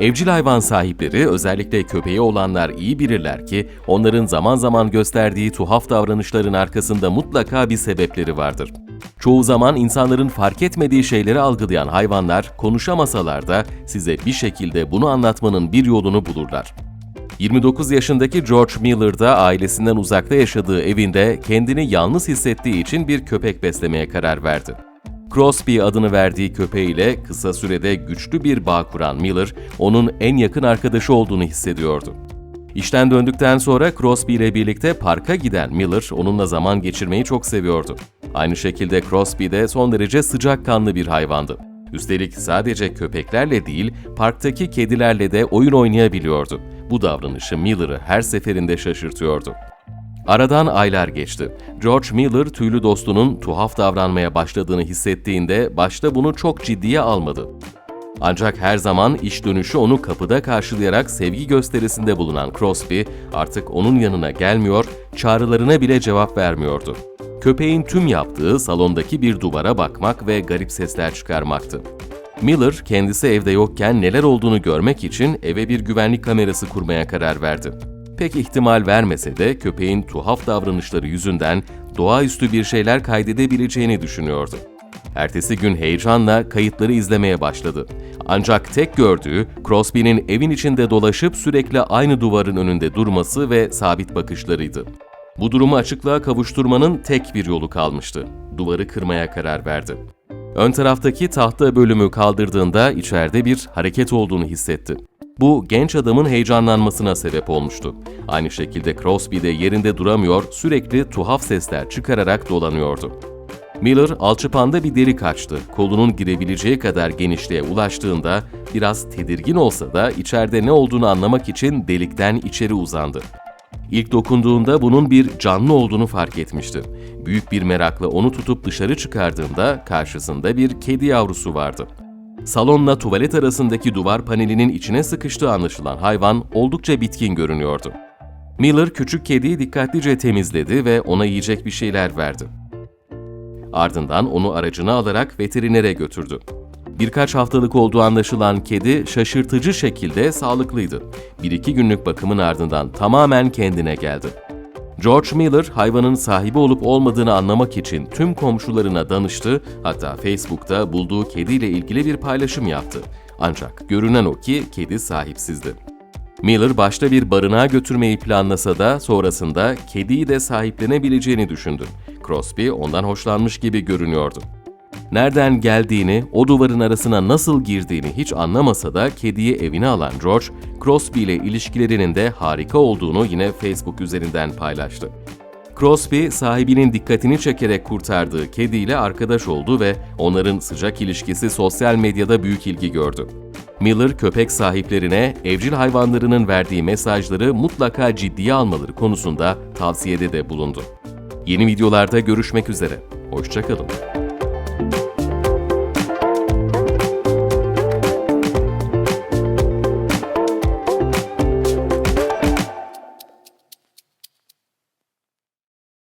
Evcil hayvan sahipleri özellikle köpeği olanlar iyi bilirler ki onların zaman zaman gösterdiği tuhaf davranışların arkasında mutlaka bir sebepleri vardır. Çoğu zaman insanların fark etmediği şeyleri algılayan hayvanlar konuşamasalar da size bir şekilde bunu anlatmanın bir yolunu bulurlar. 29 yaşındaki George Miller da ailesinden uzakta yaşadığı evinde kendini yalnız hissettiği için bir köpek beslemeye karar verdi. Crosby adını verdiği köpeğiyle kısa sürede güçlü bir bağ kuran Miller, onun en yakın arkadaşı olduğunu hissediyordu. İşten döndükten sonra Crosby ile birlikte parka giden Miller, onunla zaman geçirmeyi çok seviyordu. Aynı şekilde Crosby de son derece sıcakkanlı bir hayvandı. Üstelik sadece köpeklerle değil, parktaki kedilerle de oyun oynayabiliyordu. Bu davranışı Miller'ı her seferinde şaşırtıyordu. Aradan aylar geçti. George Miller tüylü dostunun tuhaf davranmaya başladığını hissettiğinde başta bunu çok ciddiye almadı. Ancak her zaman iş dönüşü onu kapıda karşılayarak sevgi gösterisinde bulunan Crosby artık onun yanına gelmiyor, çağrılarına bile cevap vermiyordu. Köpeğin tüm yaptığı salondaki bir duvara bakmak ve garip sesler çıkarmaktı. Miller kendisi evde yokken neler olduğunu görmek için eve bir güvenlik kamerası kurmaya karar verdi. Pek ihtimal vermese de köpeğin tuhaf davranışları yüzünden doğaüstü bir şeyler kaydedebileceğini düşünüyordu. Ertesi gün heyecanla kayıtları izlemeye başladı. Ancak tek gördüğü Crosby'nin evin içinde dolaşıp sürekli aynı duvarın önünde durması ve sabit bakışlarıydı. Bu durumu açıklığa kavuşturmanın tek bir yolu kalmıştı. Duvarı kırmaya karar verdi. Ön taraftaki tahta bölümü kaldırdığında içeride bir hareket olduğunu hissetti. Bu genç adamın heyecanlanmasına sebep olmuştu. Aynı şekilde Crosby de yerinde duramıyor, sürekli tuhaf sesler çıkararak dolanıyordu. Miller alçıpanda bir delik açtı. Kolunun girebileceği kadar genişliğe ulaştığında biraz tedirgin olsa da içeride ne olduğunu anlamak için delikten içeri uzandı. İlk dokunduğunda bunun bir canlı olduğunu fark etmişti. Büyük bir merakla onu tutup dışarı çıkardığında karşısında bir kedi yavrusu vardı. Salonla tuvalet arasındaki duvar panelinin içine sıkıştığı anlaşılan hayvan oldukça bitkin görünüyordu. Miller küçük kediyi dikkatlice temizledi ve ona yiyecek bir şeyler verdi. Ardından onu aracına alarak veterinere götürdü. Birkaç haftalık olduğu anlaşılan kedi şaşırtıcı şekilde sağlıklıydı. Bir iki günlük bakımın ardından tamamen kendine geldi. George Miller hayvanın sahibi olup olmadığını anlamak için tüm komşularına danıştı, hatta Facebook'ta bulduğu kediyle ilgili bir paylaşım yaptı. Ancak görünen o ki kedi sahipsizdi. Miller başta bir barınağa götürmeyi planlasa da sonrasında kediyi de sahiplenebileceğini düşündü. Crosby ondan hoşlanmış gibi görünüyordu. Nereden geldiğini, o duvarın arasına nasıl girdiğini hiç anlamasa da kediyi evine alan George, Crosby ile ilişkilerinin de harika olduğunu yine Facebook üzerinden paylaştı. Crosby, sahibinin dikkatini çekerek kurtardığı kediyle arkadaş oldu ve onların sıcak ilişkisi sosyal medyada büyük ilgi gördü. Miller, köpek sahiplerine evcil hayvanlarının verdiği mesajları mutlaka ciddiye almaları konusunda tavsiyede de bulundu. Yeni videolarda görüşmek üzere. Hoşçakalın.